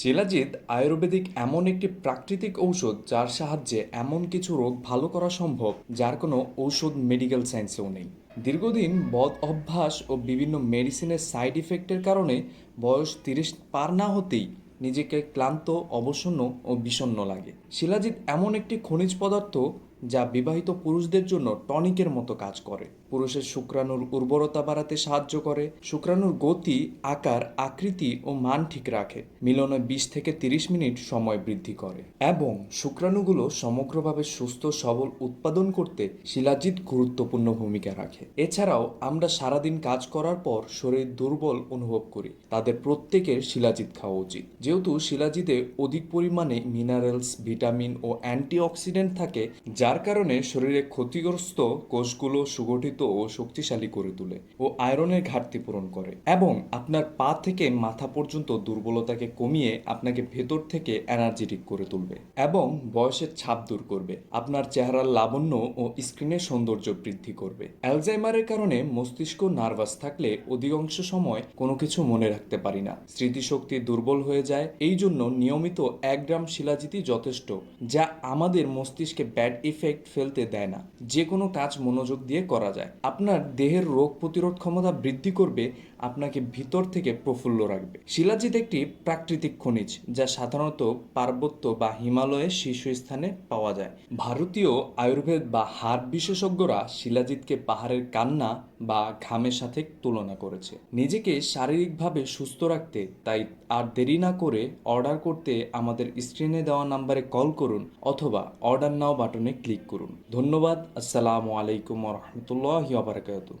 শিলাজিৎ আয়ুর্বেদিক এমন একটি প্রাকৃতিক ঔষধ যার সাহায্যে এমন কিছু রোগ ভালো করা সম্ভব, যার কোনো ঔষধ মেডিকেল সায়েন্সেও নেই। দীর্ঘদিন বদ অভ্যাস ও বিভিন্ন মেডিসিনের সাইড ইফেক্টের কারণে বয়স তিরিশ পার না হতেই নিজেকে ক্লান্ত, অবসন্ন ও বিষণ্ণ লাগে। শিলাজিৎ এমন একটি খনিজ পদার্থ যা বিবাহিত পুরুষদের জন্য টনিকের মতো কাজ করে। পুরুষের শুক্রাণুর উর্বরতা বাড়াতে সাহায্য করে। শুক্রাণুর গতি, আকার, আকৃতি ও মান ঠিক রাখে। মিলনে বিশ থেকে তিরিশ মিনিট সময় বৃদ্ধি করে। এবং শুক্রাণুগুলো সমগ্রভাবে সুস্থ, সবল উৎপাদন করতে শিলাজিৎ গুরুত্বপূর্ণ ভূমিকা রাখে। এছাড়াও আমরা সারাদিন কাজ করার পর শরীর দুর্বল অনুভব করি। তাদের প্রত্যেকের শিলাজিৎ খাওয়া উচিত। যেহেতু শিলাজিতে অধিক পরিমাণে মিনারেলস ভিটামিন ও অ্যান্টিঅক্সিডেন্ট থাকে যার কারণে শরীরে ক্ষতিগ্রস্ত কোষগুলো সুগঠিত ও শক্তিশালী করে তোলে ও আয়রনের ঘাটতি পূরণ করে এবং আপনার পা থেকে মাথা পর্যন্ত দুর্বলতাকে কমিয়ে আপনাকে ভেতর থেকে এনার্জেটিক করে তুলবে এবং বয়সের ছাপ দূর করবে। আপনার চেহারার লাবণ্য ও স্ক্রিনের সৌন্দর্য বৃদ্ধি করবে। অ্যালজাইমারের কারণে মস্তিষ্ক নার্ভাস থাকলে অধিকাংশ সময় কোনো কিছু মনে রাখতে পারি না। স্মৃতিশক্তি দুর্বল হয়ে যায়। এই জন্য নিয়মিত এক গ্রাম শিলাজিতই যথেষ্ট, যা আমাদের মস্তিষ্কে ব্যাড ইফেক্ট ফেলতে দেয় না। যে কোনো কাজ মনোযোগ দিয়ে করা যায়। আপনার দেহের রোগ প্রতিরোধ ক্ষমতা বৃদ্ধি করবে, আপনাকে ভিতর থেকে প্রফুল্ল রাখবে। শিলাজিৎ একটি প্রাকৃতিক খনিজ, যা সাধারণত পার্বত্য বা হিমালয়ের শীর্ষস্থানে পাওয়া যায়। ভারতীয় আয়ুর্বেদ বা হাড় বিশেষজ্ঞরা শিলাজিৎকে পাহাড়ের কান্না বা ঘামের সাথে তুলনা করেছে। নিজেকে শারীরিকভাবে সুস্থ রাখতে, তাই আর দেরি না করে অর্ডার করতে আমাদের স্ক্রিনে দেওয়া নাম্বারে কল করুন অথবা অর্ডার নাও বাটনে ক্লিক করুন। ধন্যবাদ। আসসালামু আলাইকুম রহমতুল্লাহ বারাকাতু